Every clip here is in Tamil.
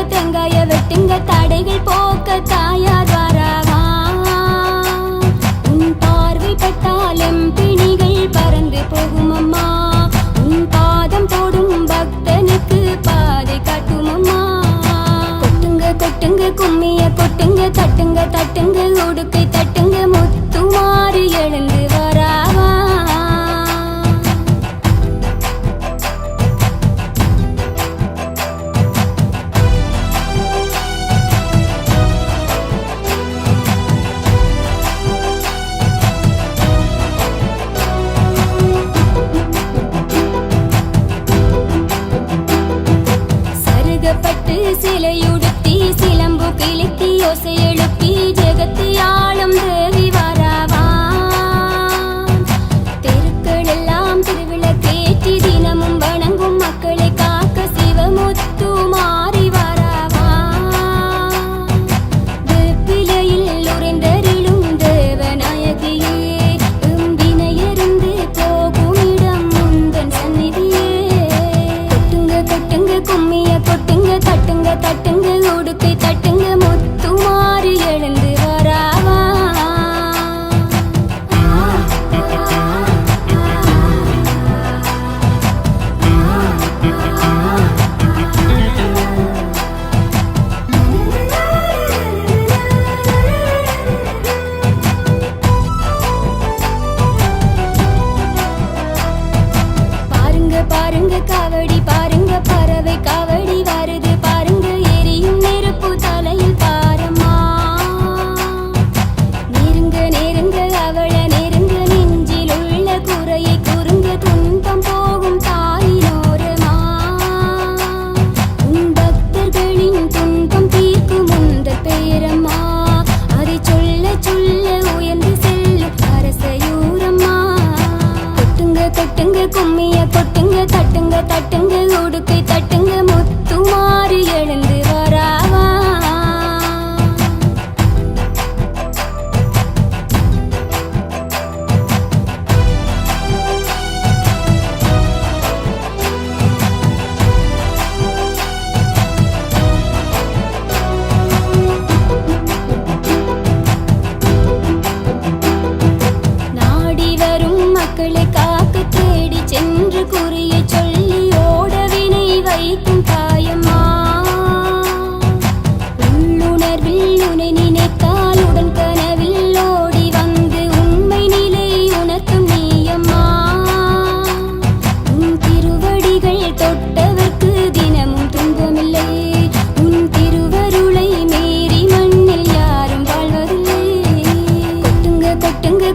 வெட்டுங்க தேங்காய வெட்டுங்க தடைகள் போக்க தாயார் வராவா? உன் பார்வை பட்டாலும் பிணிகள் பறந்து போகும் அம்மா. உன் பாதம் போடும் பக்தனுக்கு பாதை காட்டும் அம்மா. கொட்டுங்க கொட்டுங்க கும்மிய கொட்டுங்க தட்டுங்க தட்டுங்க உடுக்கை தட்டுங்க முத்துமாறு எழுந்து வரா. ചിലയുടുത്തി സിലമ്പു കിളിത്തി ഒസയെളുത്തി ജഗത്തിയാളും ദേവി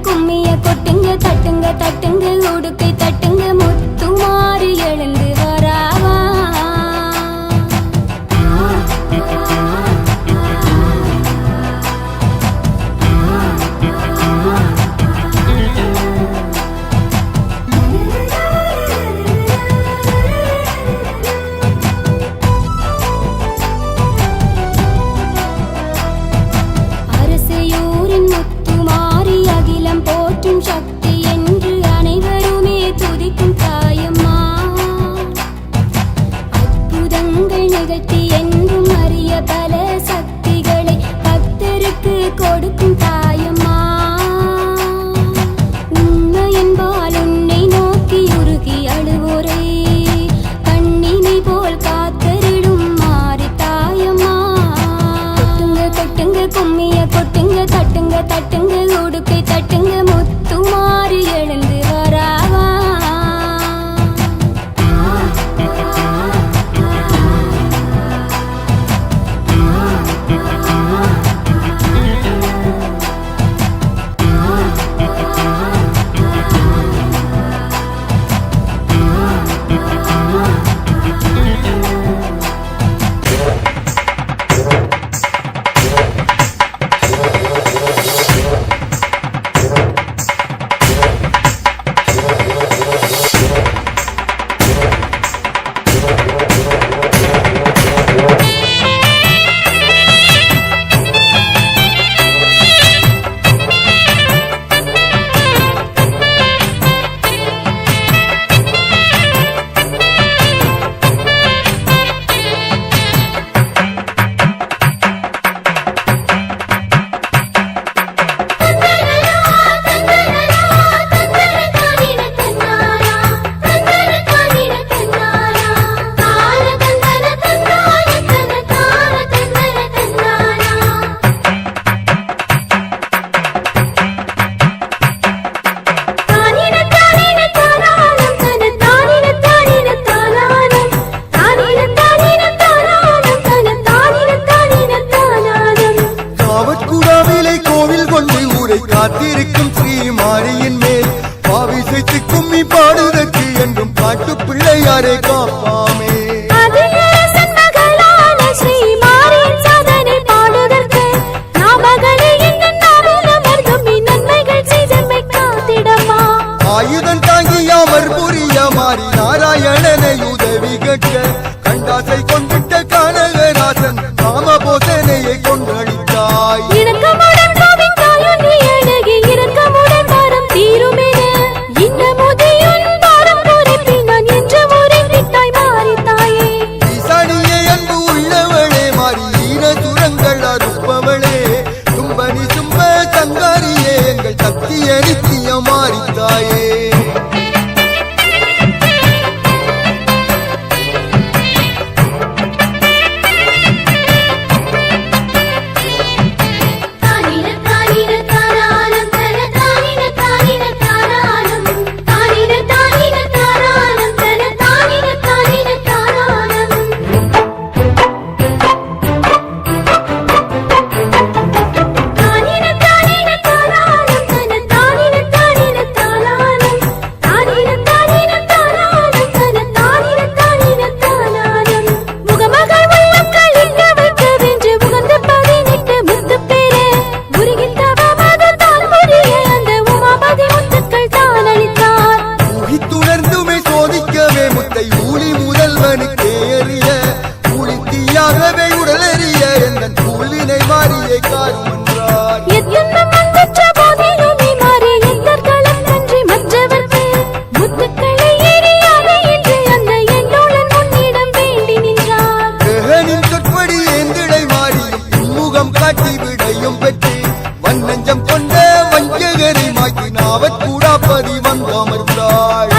கும்மிய கொட்டுங்க தட்டுங்க தட்டுங்க உடுக்க காத்திருக்கும் ஸ்ரீ மாரியின் மேல். பாவி கும்மி பாடுவதற்கு என்றும் பாட்டு பிள்ளையாரை காப்பாமே நாராயணனை உதவி கட்ட கண்டாசை கொண்டிட்ட கானகராசன் காமபோதை எங்கள் சத்திய நித்தியம் மாறித்தாயே. செல்வனுக்கு எரிய புளித்தியாகவே உடலெறிய எந்த தூளினை மாறியை காரும் காட்டி வன் நெஞ்சம் கொண்ட வஞ்சகரி மாக்கி நாவற்கூடா பதி வந்தமர்ந்தாள்